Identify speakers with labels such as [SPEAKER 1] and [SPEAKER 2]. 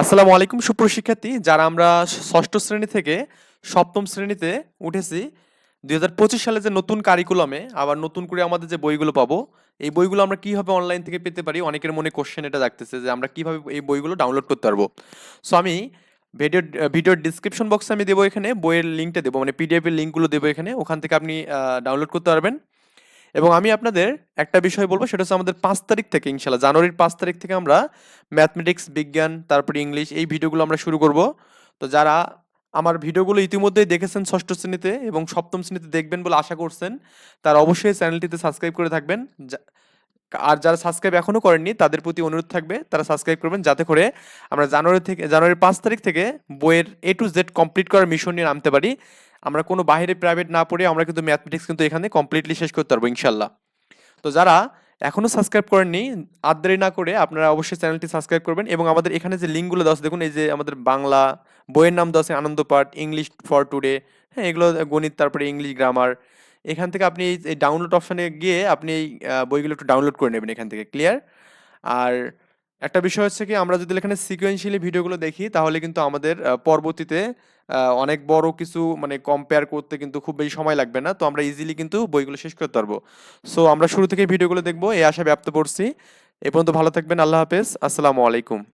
[SPEAKER 1] আসসালামু আলাইকুম সুপ্রশিক্ষার্থী যারা আমরা ষষ্ঠ শ্রেণি থেকে সপ্তম শ্রেণীতে উঠেছি, দুই হাজার পঁচিশ সালে যে নতুন কারিকুলামে আবার নতুন করে আমাদের যে বইগুলো পাবো, এই বইগুলো আমরা কীভাবে অনলাইন থেকে পেতে পারি? অনেকের মনে কোশ্চেন এটা জাগতেছে যে আমরা কীভাবে এই বইগুলো ডাউনলোড করতে পারব? সো আমি ভিডিও ভিডিওর ডিসক্রিপশন বক্সে আমি দেবো এখানে, বইয়ের লিঙ্কটা দেবো মানে পিডিএফ এর লিঙ্কগুলো দেবো এখানে, ওখান থেকে আপনি ডাউনলোড করতে পারবেন। এবং আমি আপনাদের একটা বিষয় বলব, সেটা হচ্ছে আমাদের পাঁচ তারিখ থেকে ইনশাল্লাহ, জানুয়ারির পাঁচ তারিখ থেকে আমরা ম্যাথমেটিক্স, বিজ্ঞান, তারপরে ইংলিশ এই ভিডিওগুলো আমরা শুরু করব। তো যারা আমার ভিডিওগুলো ইতিমধ্যেই দেখেছেন ষষ্ঠ শ্রেণীতে এবং সপ্তম শ্রেণীতে দেখবেন বলে আশা করছেন, তারা অবশ্যই চ্যানেলটিতে সাবস্ক্রাইব করে থাকবেন। আর যারা সাবস্ক্রাইব এখনও করেননি, তাদের প্রতি অনুরোধ থাকবে, তারা সাবস্ক্রাইব করবেন যাতে করে আমরা জানুয়ারি থেকে, জানুয়ারির পাঁচ তারিখ থেকে বইয়ের এ টু জেড কমপ্লিট করার মিশন নিয়ে নামতে পারি। আমরা কোনো বাইরে প্রাইভেট না পড়ে আমরা কিন্তু ম্যাথমেটিক্স কিন্তু এখানে কমপ্লিটলি শেষ করতে পারব ইনশাল্লাহ তো যারা এখনও সাবস্ক্রাইব করেননি আর দেরি না করে আপনারা অবশ্যই চ্যানেলটি সাবস্ক্রাইব করবেন এবং আমাদের এখানে যে লিঙ্কগুলো দেওয়া আছে, দেখুন, এই যে আমাদের বাংলা বইয়ের নাম দেওয়া আছে, আনন্দ পাঠ ইংলিশ ফর টুডে হ্যাঁ এগুলো গণিত, তারপরে ইংলিশ গ্রামার এখান থেকে আপনি এই ডাউনলোড অপশানে গিয়ে আপনি এই বইগুলো একটু ডাউনলোড করে নেবেন এখান থেকে ক্লিয়ার আর একটা বিষয় হচ্ছে কি, আমরা যদি এখানে সিকোয়েন্সিয়ালি ভিডিওগুলো দেখি, তাহলে কিন্তু আমাদের পরবর্তীতে অনেক বড় কিছু মানে কম্পেয়ার করতে কিন্তু খুব বেশি সময় লাগবে না। তো আমরা ইজিলি কিন্তু বইগুলো শেষ করতে পারব। সো আমরা শুরু থেকে ভিডিওগুলো দেখব, এই আশা ব্যপ্ত পড়ছি এ পর্যন্ত ভালো থাকবেন, আল্লাহ হাফেজ। আসসালামু আলাইকুম।